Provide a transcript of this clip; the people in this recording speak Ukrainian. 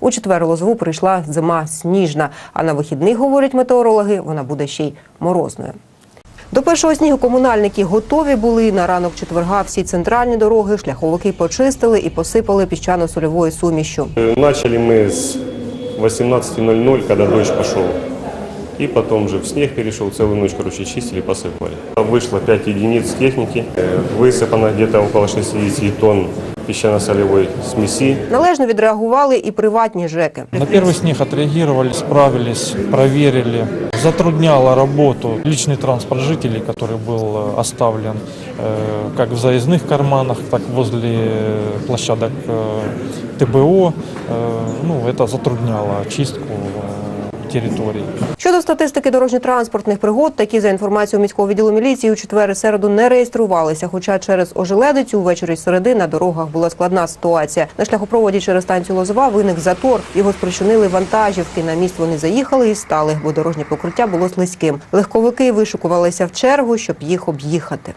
У четвер Лозову прийшла зима сніжна, а на вихідних, говорять метеорологи, вона буде ще й морозною. До першого снігу комунальники готові були. На ранок четверга всі центральні дороги, шляховики почистили і посипали піщано-сольовою сумішю. Э, Начали мы с 18.00, когда дождь пошел. И потом уже в снег перешел, целую ночь, короче, чистили, посыпали. Вышло 5 единиц техники, Э, высыпано где-то около 60 тонн песчано-солевой смеси. Належно відреагували і приватні ЖЕКи. На первый снег отреагировали, справились, проверили. Затрудняло работу личный транспорт жителей, который был э, оставлен э, как в заездных карманах, так и возле э, площадок э, ТБО. Э, Ну, это затрудняло очистку э. Щодо статистики дорожньо-транспортних пригод, такі за інформацією міського відділу міліції у четвер середу не реєструвалися. Хоча через ожеледицю ввечері середи на дорогах була складна ситуація. На шляхопроводі через станцію Лозова виник затор. Його спричинили вантажівки. На міст вони заїхали і стали, бо дорожнє покриття було слизьким. Легковики вишукувалися в чергу, щоб їх об'їхати.